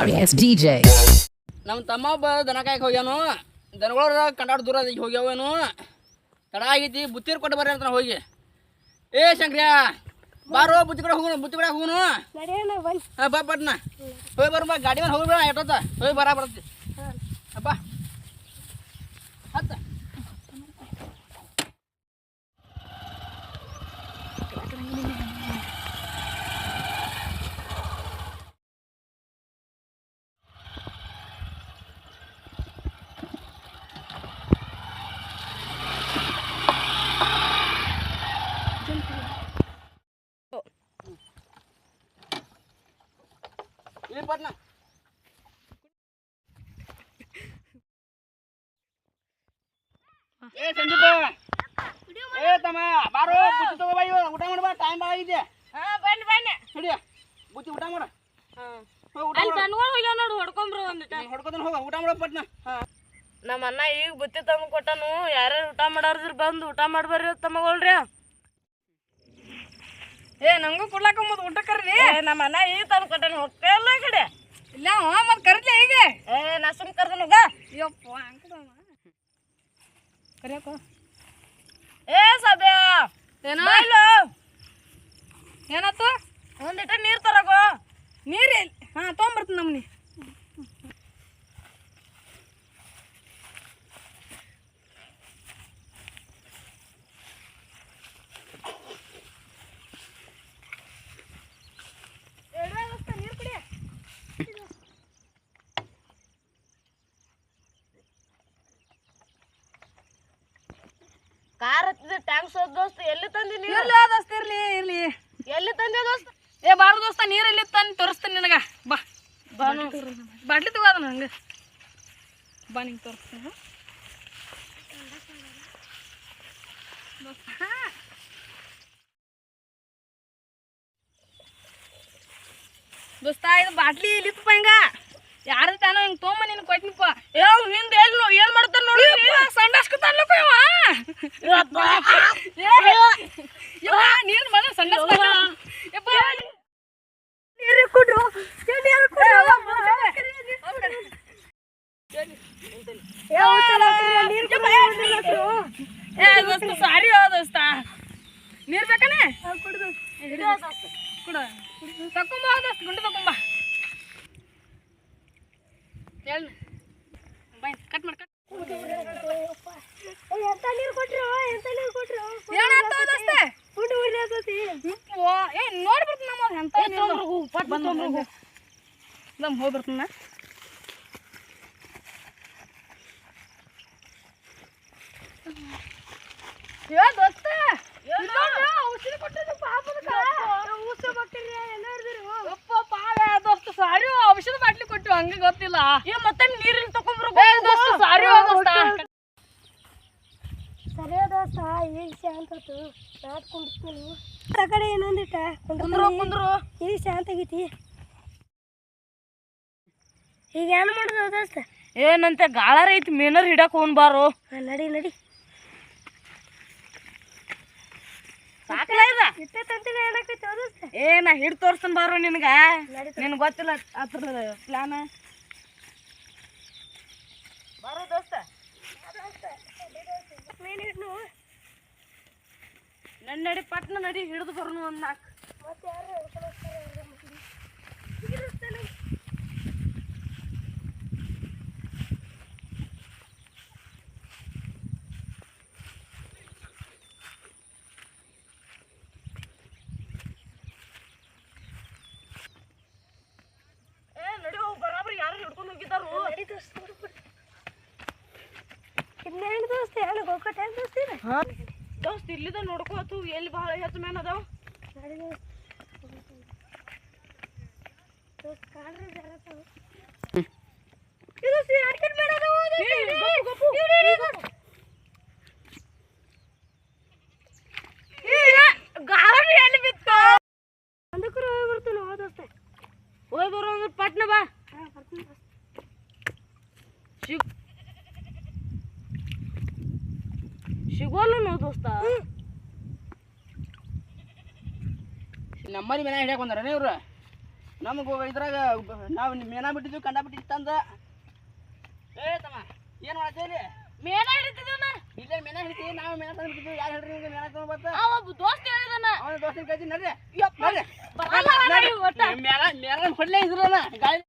Darius J ನಮ್ಮ ತಮ್ಮ ಒಬ್ಬ ದನ ಕಾಯಕ್ಕೆ ಹೋಗ್ಯಾನು. ದನಗಳ ಕಂಡಾಡ್ ದೂರ ಹೋಗ್ಯಾವೇನು. ತಡ ಆಗೈತಿ ಬುತ್ತಿರ್ ಕೊಟ್ಟು ಬರ್ರಿ ಅಂತ ಹೋಗಿ. ಏ ಶಂಕ್ರಿಯ ಬಾರೋ ಬುತ್ತಿ ಕಡೆ ಹೋಗೋಣ ಬುತ್ತಿ ಕಡೆ ಬನ್ನಿ ಹಾಂ ಬಾ ಪಟ್ನ ಹೋಗಿ ಬರ ಬಾ ಗಾಡಿ ಮೇಲೆ ಹೋಗ್ಬೇಡ ಎಷ್ಟೊತ್ತ? ಹೋಗಿ ಬರ ಬರ್ತಿ ಅಪ್ಪ ಏ ಸಂದೀಪ. ಏ ತಮ್ಮ ಬಾರೋ ಬುತ್ತಿ ತಗೋ ಬಾ ಇವಾಗ ಊಟ ಮಾಡ್ಬಾ ಟೈಮ್ ಭಾಳ ಆಗಿದೆ ಹಾಂ ಬನ್ನಿ ಬನ್ನಿ. ನಡಿಯ ಬುತ್ತಿ ಊಟ ಮಾಡ. ಅಲ್ಲಿ ದನಗಳು ಹೋಗ್ಯಾವ ನೋಡು ಹೊಡ್ಕೊಂಬ್ರು ಒಂದಿಟ ಹೊಡ್ಕೊತಾನ ಹೋಗ ಊಟ ಮಾಡೋ ಪಟ್ನ. ನಮ್ಮ ಅಣ್ಣ ಈಗ ಬುತ್ತಿ ತಮ್ಮ ಕೊಟ್ಟನು ಯಾರ್ಯಾರು ಊಟ ಮಾಡೋರ್ದ್ರ ಬಂದು ಊಟ ಮಾಡ್ಬಾರ್ರಿ ತಮ್ಮಗಳ್ರಿ. ಏ ನಂಗೂ ಕೊಡ್ಲಾಕ ಊಟ ಕರ್ರಿ. ನಮ್ಮ ಅಣ್ಣ ಈಗ ತಂದು ಕೊಟ್ಟನು ಹೋಗ್ತೇ ಇಲ್ಲ ಕಡೆ. ಇಲ್ಲ ಮತ್ತೆ ಕರಿಲಿ ಈಗ. ಏ ನಾ ಸುಮ್ ಕರ್ದನುಗ ಯಪ್ಪ ಅಂಕದವ ಕರಿಯಪ್ಪ ಏ ಸಬ್ಯಾ ಏನೋ? ಏನತ್ತು? ಏನಾತು ಒಂದಿಟ ನೀರ್ ತರಗೋ ನೀರು ಹಾಂ ತೊಗೊಂಬರ್ತೀನಿ ನಮ್ಮನಿ ನೀರು ಕುಡಿಯ ಕಾರ್ ಹತ್ತಿದ ಟ್ಯಾಂಕ್ಸ್ ದೋಸ್ತ ಎಲ್ಲಿ ತಂದಿ ನೀರು? ಇರ್ಲಿ ದೋಸ್ತ ಇರ್ಲಿ ಇರ್ಲಿ. ಎಲ್ಲಿ ತಂದೆ ದೋಸ್ತ? ಏ ಬಾರ ದೋಸ್ತ ನೀರು ಎಲ್ಲಿ ತಂದು ತೋರಿಸ್ತೀನಿ ನಿನಗ. ಬಾ. ಬಾನು. ಬಾಟ್ಲಿ ತಗೋ ಅದನ್ನ ಹಂಗೆ. ಬಾ ನಿಂಗೆ ತೋರಿಸ್ತೀನಿ ದೋಸ್ತ ಇದು ಬಾಟ್ಲಿ ಇಲ್ಲಿತ್ತಪ್ಪ ಹಿಂಗ. ಯಾರು ತಾನೋ ಹಿಂಗೆ ತೊಗೊಂಬ ನಿನ್ ಕೊಟ್ಟಿನಪ್ಪ ಏ ಹಿಂದೆ ಎಲ್ಲಿ ಏನ್ ಮಾಡ್ತಾನ ನೋಡಿ ಸಂಡಾಸ್ಕೊತಾನಪ್ಪ ಇವ ಯಪ್ಪ ನೀರು ಮನ ಸಂಡಾಸ್ ಯಪ್ಪ ನೀರು ಕೊಡ್ರು ನೀರು ಏ ದೋಸ್ತ ಸಾರಿ ಹೋ ದೋಸ್ತ ನೀರು ಬೇಕನೆ ಕೊಡು ತಕೊಂಬ ದೋಸ್ತ ಗುಂಡು ತಕೊಂಬ ಹೇಳ ಬಾಯ್ ಕಟ್ ಮಾಡಿ ಎಂತ ನೀರು ಕೊಟ್ರು ಎಂತ ನೀರು ಕೊಟ್ರು ಫುಡ್ ನೋಡಿ ನಮ್ಮ ಎಂತ ಬಂದು ನಮ್ಮ ಹೋಗಿ ಔಷಧಿ ಕೊಟ್ಟಿದ್ದು ಪಾಪದಕ್ಕ ಊಸ ಬಕ್ಟೀರಿಯ ಎಲ್ಲ ಹಿಡಿದಿರು ಯಪ್ಪ ಪಾವೆ ದೋಸ್ತ ಸಾರಿ ಔಷಧ ಬಾಟ್ಲಿ ಕೊಟ್ಟು ಹಂಗೆ ಗೊತ್ತಿಲ್ಲ. ಏ ಮತ್ತೆ ನೀರಿನ ತಕೊಂಡ್ರು ದೋಸ್ತ ಸಾರಿ ದೋಸ್ತ. ಈಗ ಶಾಂತ ಆತು. ನಾಟ್ ಕುಂಡಿಸ್ತೀನಿ ಆ ಕಡೆ ಇನ್ನೊಂದಿಟ್ಟ ಕುಂದ್ರು ಕುಂದ್ರು. ಈಗ ಶಾಂತ ಆಗೈತಿ. ಈಗ ಏನು ಮಾಡೋದು ದೋಸ್ತ? ಏನಂತೆ ಗಾಳಾರ ಐತಿ ಮೀನರ್ ಹಿಡಕ್ ಹೋಗ್ಬಾರು ನಡಿ ನಡಿ. ಇದ? ಏ ನಾ ಹಿಡ್ ತೋರ್ಸ್ತನ್ ಬಾರ ನಿನಗ. ನಿನ್ ಗೊತ್ತಿಲ್ಲ ಅದ್ರ ಪ್ಲಾನ್ ಬಾರೋ ದೋಸ್ತ. ಮೀನು ಹಿಡ್ನು ನನ್ ನಡಿ ಪಟ್ನ ನಡಿ ಹಿಡಿದು ಬರೋನು ಒಂದ್ ನಾಲ್ಕು ಮತ್ತೆ ಯಾರು ಹಿಡ್ಕೊಂಡು ಹೋಗ್ತಾರೆ ಅವ್ರ ಮಕ್ಳು. ಏ ನಡಿ ಹೋಗ್ ಬರಾಬ್ರಿ ಯಾರು ಹಿಡ್ಕೊಂಡು ಹೋಗಿದ್ದಾರು ನಡಿ ದೋಸ್ತ ಹುಡುಗ್ರು. ಇದ್ನ ಹೆಂಗ್ ದೋಸ್ತ ಏನು ಗೋಕಟ್ ಹೇಳಿ ದೋಸ್ತಿ ದೋಸ್ತಿ ದೋಸ್ತ ಇಲ್ಲಿದ ನೋಡ್ಕೋತು ಎಲ್ಲಿ ಭಾಳ ಹೆಚ್ಚು ಮೇನ್ ಅದಾವ. ಇದು ಸಿ ಅಡ್ಕೆಟ್ ಬೇಡ ಅದು ಹೋದು. ಇರಿ, ಇರಿ, ಇರಿ. ಗಾಳಿ ಎಲ್ಲಿ ಬಿತ್ತು ಒಂದಕ್ಕೂ ಹೋಗಿ ಬರ್ತೀನಿ ಹೋ ದೋಸ್ತ ಹೋಯ್ ಬರೋ ಅಂದ್ರೆ ಪಟ್ನ ಬಾ ಹಾ ಬರ್ತೀನಿ ದೋಸ್ತ. ಸಿಗ್ ಸಿಗೋಲ್ಲ ನೋ ದೋಸ್ತ? ನಮ್ಮಲ್ಲಿ ಮೇನ ಹಿಡಿಯಕ್ಕೆ ಬಂದಾರನೇ ಇವ್ರು? ನಮಗೆ ಇದ್ರಾಗ ನಾವು ಮೇನ ಬಿಟ್ಟಿದ್ವಿ ಕಂಡ ಬಿಟ್ಟಿತ್ತು ತಂದ. ಏ ತಮ್ಮ ಏನು ಇಲ್ಲಿ? ಮೇನ ಹಿಡಿತಿದ್ವಿ ಇಲ್ಲೇ ಮೇನ ಹಿಡಿತೀವಿ ನಾವು ಮೇನ ತಂದು ಬಿಟ್ಟಿದ್ವಿ ಯಾರು ಹೇಳ್ರಿ ನಿಮ್ಗೆ ಮೇನ ತಂದು ಬರ್ತಾ ಅವ ದೋಸ್ತ ಹೇಳಿದನ. ಅವನ ದೋಸ್ತ ಕೈತಿ ನಡ್ರಿ. ನಡ್ರಿ. ನೀವು ಒಟ್ಟ. ಮೇಲ ಮೇಲ ಹೊಡ್ಲೇ ಇದ್ರಲ್ಲ ಗಾಳಿ.